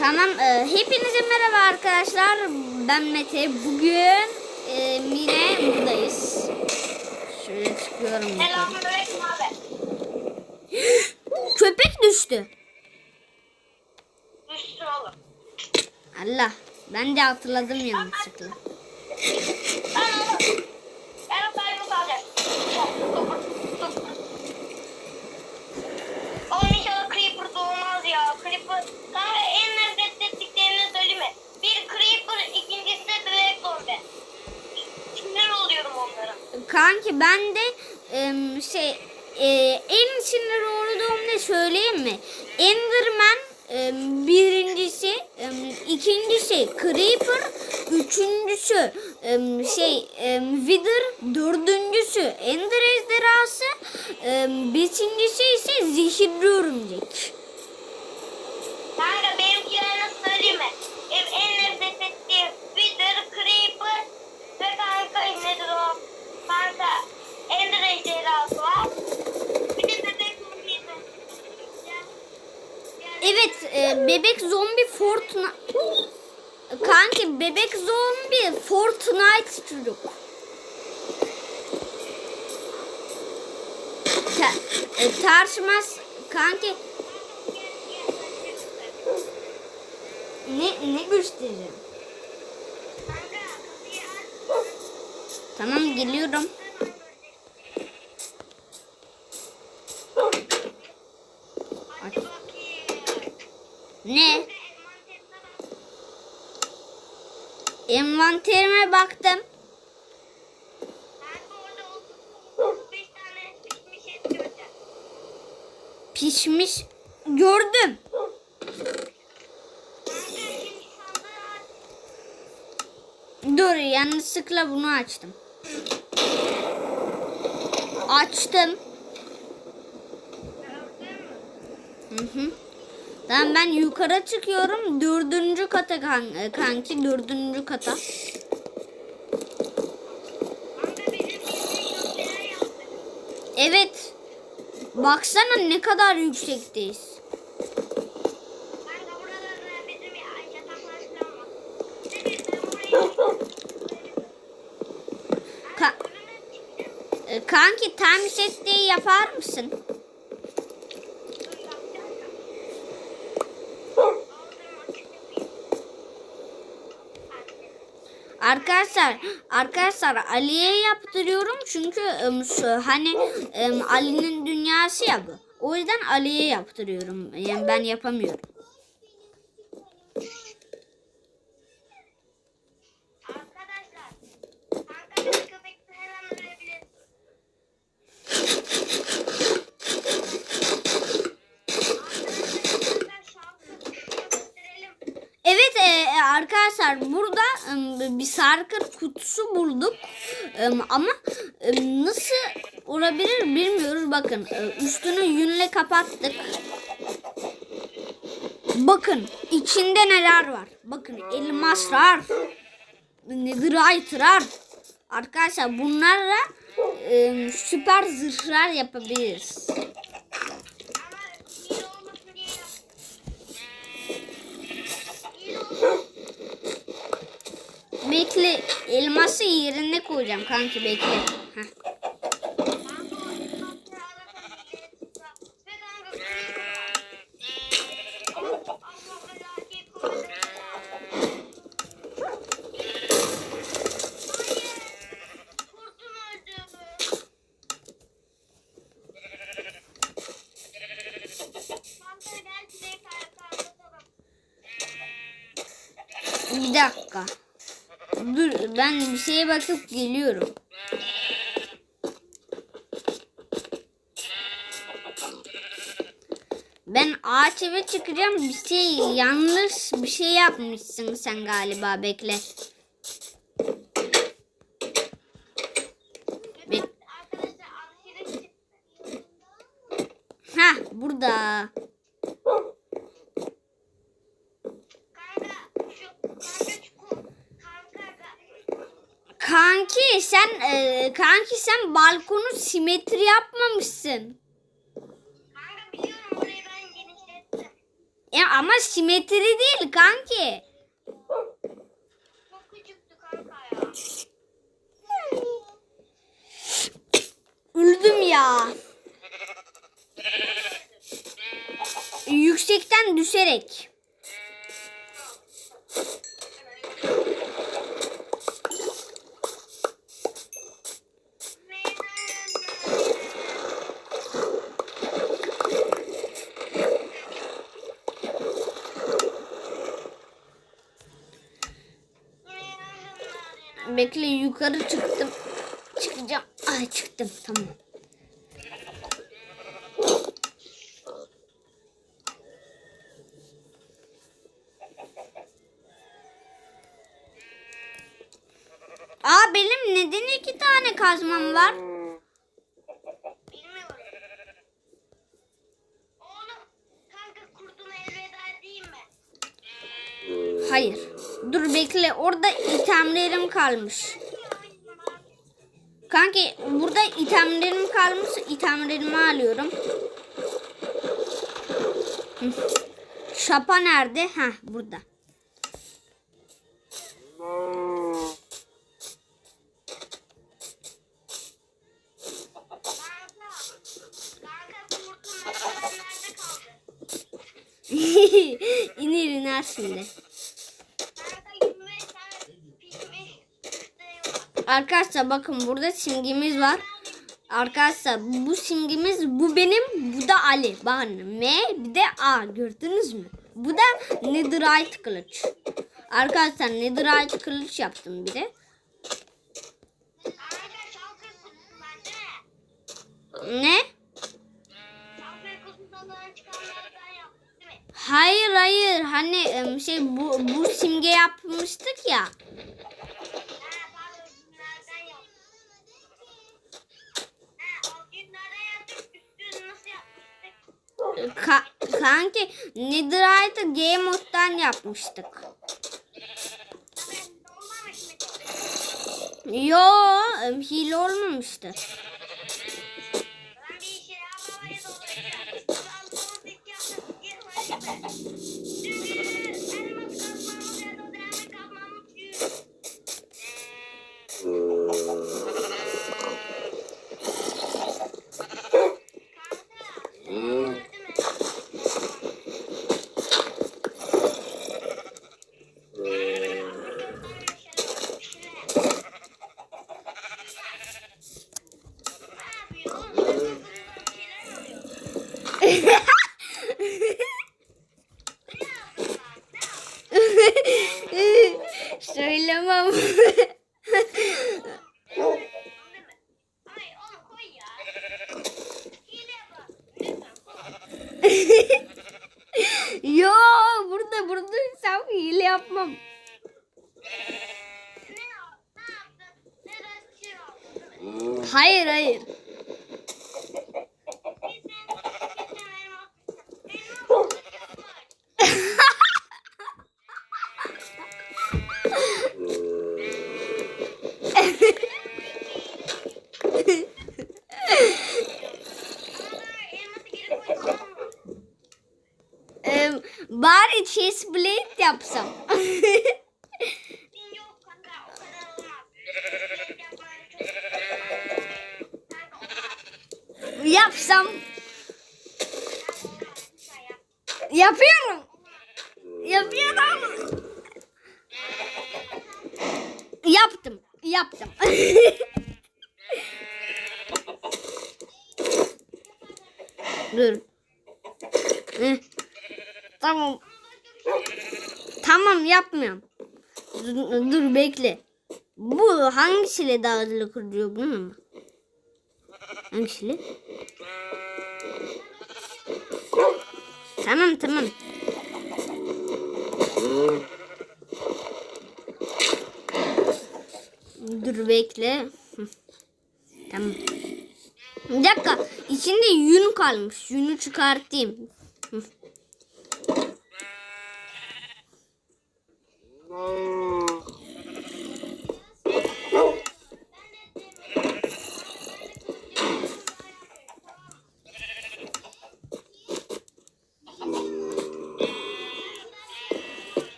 Tamam. e, hepinize merhaba arkadaşlar. Ben Mete. Bugün e, yine buradayız. Şöyle çıkıyorum. Selamünaleyküm abi. Köpek düştü. Düşsün oğlum. Allah. Ben de hatırladım yanlışlıkla. Ben oğlum. Ben o kaybı kalacak. Oğlum inşallah Creeper doğmaz ya. Creeper. Kanka en nefret ettiklerini söyleyeyim mi? Bir Creeper, ikincisi de Black Zombi. Sinir oluyorum onlara. Kanki ben de em, şey e, en sinir olduğum ne söyleyeyim mi? Enderman em, birincisi, em, ikincisi Creeper, üçüncüsü em, şey em, Wither, dördüncüsü Ender ejderhası, em, beşincisi ise zehirli örümcek. Kanka benimkilerini söyleyeyim mi? Ev en nefret ettiğim Wither, Creeper ve kanka nedir o? Kanka Ender ejderhası var. Bir de bebek zombiyi de. Evet, e, bebek zombi Fortnite Kanki bebek zombi Fortnite çocuk. Ta, e, tartışmaz kanki ne ne göstereceğim? Tamam geliyorum. Envanterime bak. baktım. Kanka orada 35 tane pişmiş gördüm. Dur yanlışlıkla bunu açtım. Açtım. Hı hı. Tamam ben yukarı çıkıyorum. Dördüncü kata kan- e, kanki. Dördüncü kata. Evet. Baksana ne kadar yüksekteyiz. Ka- e, kanki time set yapar mısın? Arkadaşlar, arkadaşlar Ali'ye yaptırıyorum çünkü hani Ali'nin dünyası ya bu. O yüzden Ali'ye yaptırıyorum. Yani ben yapamıyorum. Evet e, arkadaşlar burada bir sarkır kutusu bulduk. Ama nasıl olabilir bilmiyoruz. Bakın e, üstünü yünle kapattık. Bakın içinde neler var. Bakın elmaslar. Netherite'lar. Arkadaşlar bunlarla süper zırhlar yapabiliriz. Ama hile olmasın diye yaptım. Hile olmasın. Bekle elması yerine koyacağım kanki bekle. Heh. Bir dakika. Dur ben bir şeye bakıp geliyorum. Ben ağaç eve çıkacağım. Bir şey yanlış bir şey yapmışsın sen galiba bekle. Bek Arkadaşlar aşırı çıktı. ha burada. Kanka şu kanka şu ku- kanka Kanki sen e, kanki sen balkonu simetri yapmamışsın. kanka biliyorum orayı ben genişlettim. Ya ama simetri değil kanki. Çok küçüktü kanka ya. Öldüm ya. Yüksekten düşerek. Bekle yukarı çıktım. Çıkacağım. Ay çıktım tamam. Aa benim neden iki tane kazmam var? Bilmiyorum. Oğlum kanka kurtuna elveda diyeyim mi? Hayır. Dur bekle orada itemlerim kalmış. Kanki burada itemlerim kalmış. İtemlerimi alıyorum. Şapa nerede? Ha burada. İner iner şimdi. Kanka 25 tane pişmiş üsteği var. Arkadaşlar bakın burada simgemiz var. Arkadaşlar bu simgemiz bu benim bu da Ali. Bakın M bir de A gördünüz mü? Bu da Netherite kılıç. Arkadaşlar Netherite kılıç yaptım bir de. Ne? Hayır hayır hani şey bu bu simge yapmıştık ya. Ka- kanki Netherite'ı G moddan yapmıştık. Yo hile olmamıştı. Olmaz. yapsam. Kanka, olmaz. Lütfen yap. Yapıyorum. Yapıyorum. Yaptım. Yaptım. Dur. Hı. Tamam. Tamam yapmıyorum. Dur, dur bekle. Bu hangisiyle daha hızlı kırıyor bunu mu? Hangisiyle? Tamam tamam. Dur bekle. Tamam. Bir dakika. İçinde yün kalmış. Yünü çıkartayım. Tamam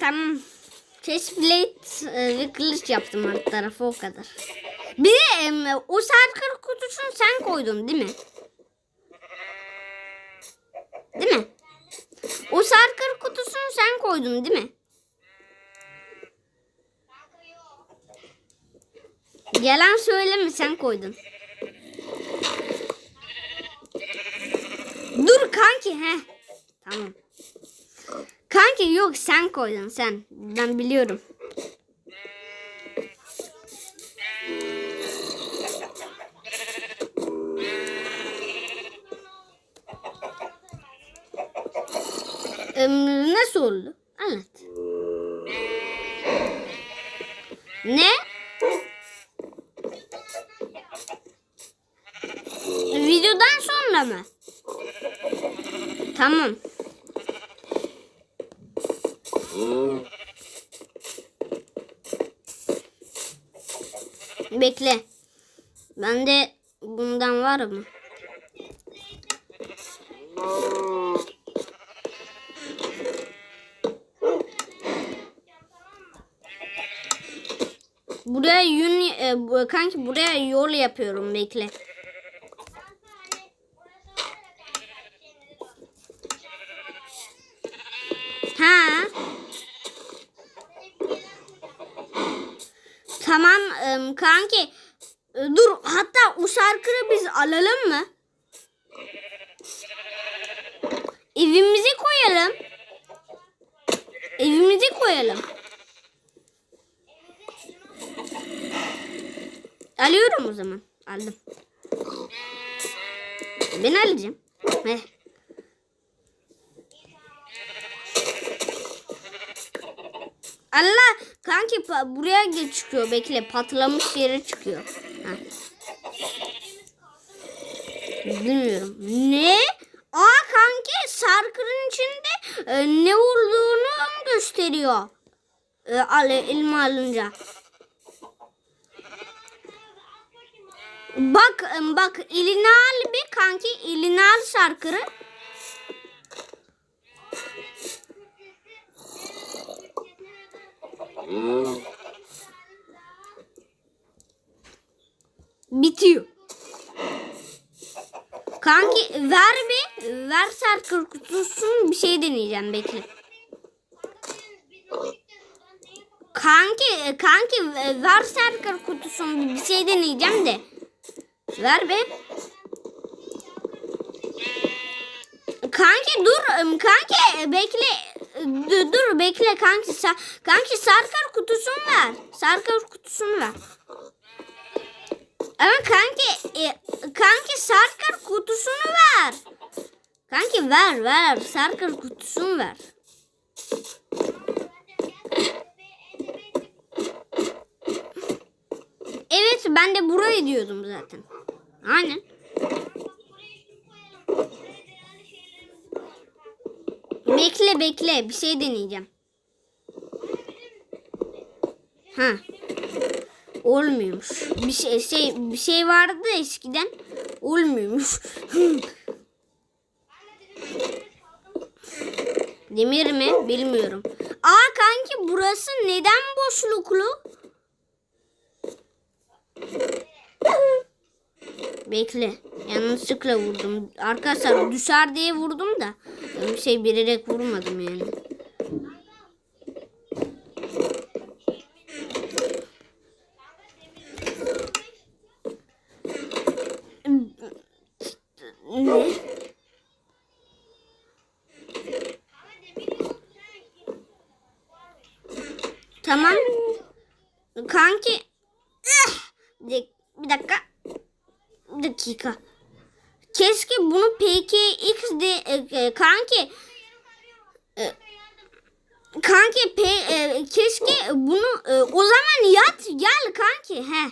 tamam. Chestplate e, ve kılıç yaptım alt tarafı o kadar. Bir de o sarkır kutusunu sen koydun değil mi? Değil mi? O sarkır kutu koydun değil mi? Yalan söyleme sen koydun. Dur kanki he. Tamam. Kanki yok sen koydun sen. Ben biliyorum. Nasıl oldu? Anlat. Ne? Videodan sonra mı? Tamam. Bekle. Bende bundan var mı? Buraya yün e, kanki buraya yol yapıyorum bekle. Ha. Tamam em, kanki. E, Dur hatta o şarkıyı biz alalım mı? Evimize koyalım. Evimize koyalım. Alıyorum o zaman. Aldım. Ben alacağım. Heh. Allah kanki buraya çıkıyor bekle patlamış yere çıkıyor. Ha. Bilmiyorum. Ne? Aa kanki sarkının içinde e, ne olduğunu gösteriyor. E, al elma alınca. Bak bak elini al bir kanki elini al şarkırı. Bitiyor. Kanki ver bir ver şarkı kutusunu bir şey deneyeceğim bekle. Kanki kanki ver şarkı kutusunu bir şey deneyeceğim de. Ver be. Kanki dur kanki bekle. Dur, dur bekle kanki. Sa- kanki sarkar kutusunu ver. Sarkar kutusunu ver. Ama kanki e, kanki sarkar kutusunu ver. Kanki ver ver. Sarkar kutusunu ver. Evet ben de burayı diyordum zaten aynen Bekle bekle bir şey deneyeceğim. Ha. Olmuyormuş. Bir şey şey bir şey vardı eskiden olmuyormuş. Demir mi? Bilmiyorum. Aa kanki burası neden boşluklu? Bekle. Yanlışlıkla vurdum. Arkadaşlar düşer diye vurdum da. Bir şey bilerek vurmadım yani. Ne? Tamam. Kanki. Eh! Bir bir dakika. Bir dakika. Keşke bunu PKX de e, e, kanki e, kanki P, e, keşke bunu e, o zaman yat gel kanki he.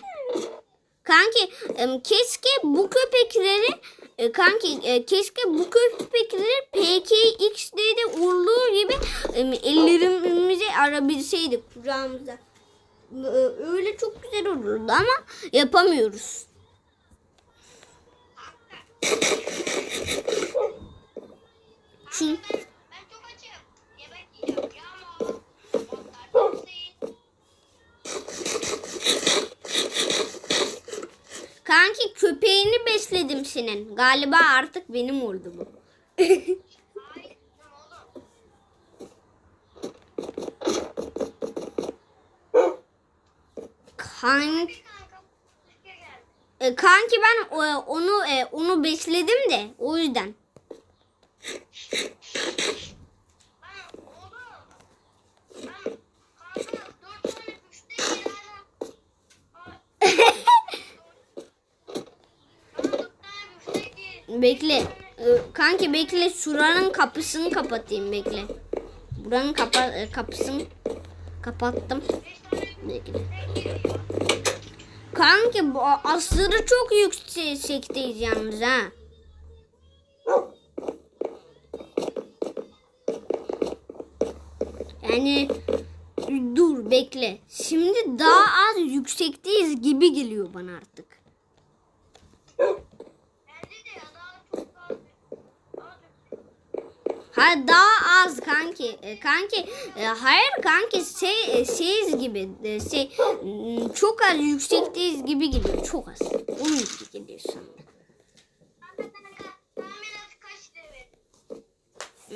Kanki e, keşke bu köpekleri e, kanki e, keşke bu köpekleri PKX'de de olduğu gibi e, ellerimize arabilseydik kucağımıza. E, öyle çok güzel olurdu ama yapamıyoruz. Çünkü Kanki köpeğini besledim senin. Galiba artık benim oldu bu. Hayır oğlum. Kan, Bir kanka Türkiye geldi. e, kanki ben e, onu e, onu besledim de o yüzden. Ben oğlum. Ben kanka dört tane üçte bir hala. Bana dört tane üçte bir. Bekle. E, kanki bekle şuranın kapısını kapatayım bekle. Buranın kapa, e, kapısını kapattım. Bekle. Kanki bu aslında çok yüksekteyiz yalnız ha. Yani dur bekle. Şimdi daha az yüksekteyiz gibi geliyor bana artık. Bence de ya daha çok daha daha Ha daha az kanki. E, kanki e, hayır kanki şey e, şeyiz gibi. E, şey çok az yüksekteyiz gibi geliyor. Çok az. Onun gibi kaç devir?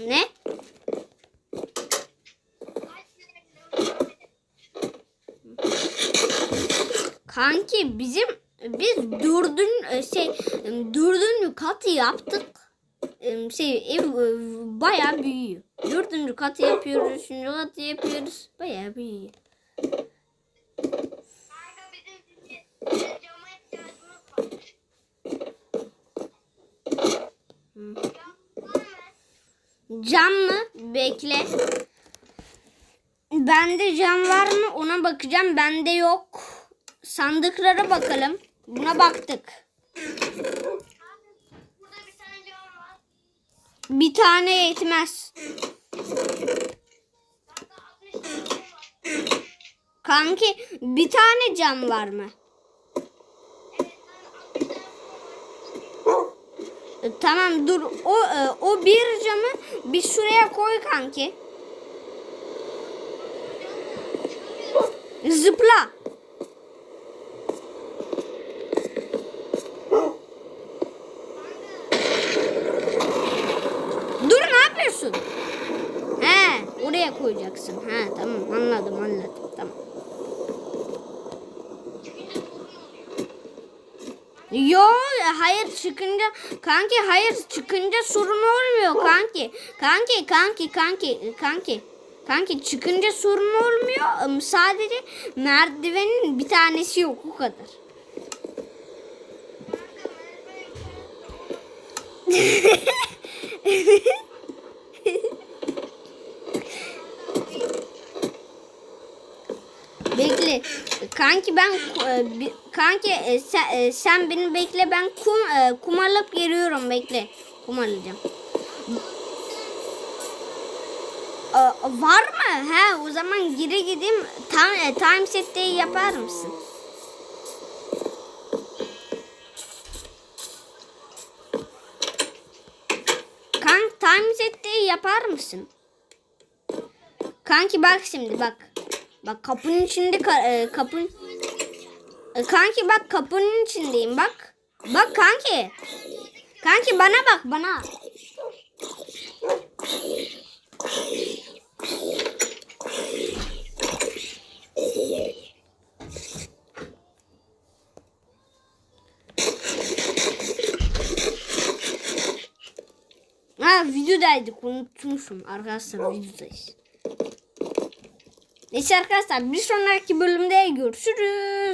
Ne? Kanki bizim biz dördün e, şey dördüncü katı yaptık. Şey ev e, bayağı büyüyor. Dördüncü katı yapıyoruz, üçüncü katı yapıyoruz. Bayağı büyüyor. Cam mı? Bekle. Bende cam var mı? Ona bakacağım. Bende yok. Sandıklara bakalım. Buna baktık. Kanka burada bir tane cam var. Bir tane yetmez. Kanka 60 tane cam var. Kanki bir tane cam var mı? Evet kanka 60 tane cam var. E, Tamam dur. O e, o bir camı bir şuraya koy kanki. Zıpla. Dur ne yapıyorsun? He, oraya koyacaksın. He, tamam anladım anladım. Tamam. Yo hayır çıkınca kanki hayır çıkınca sorun olmuyor kanki. Kanki kanki kanki kanki. Kanki çıkınca sorun olmuyor. Sadece merdivenin bir tanesi yok o kadar. Bekle. Kanki ben e, kanki e, sen, e, sen beni bekle ben kum e, kum alıp geliyorum bekle. Kum alacağım. Var mı? He o zaman geri gideyim. Tam time set'teyi yapar mısın? Kank time set'teyi yapar mısın? Kanki bak şimdi bak. Bak kapının içinde ka- e, kapın E, kanki bak kapının içindeyim bak. Bak kanki. Kanki bana bak bana. Ha videodaydık unutmuşum arkadaşlar videodayız. Neyse arkadaşlar bir sonraki bölümde görüşürüz.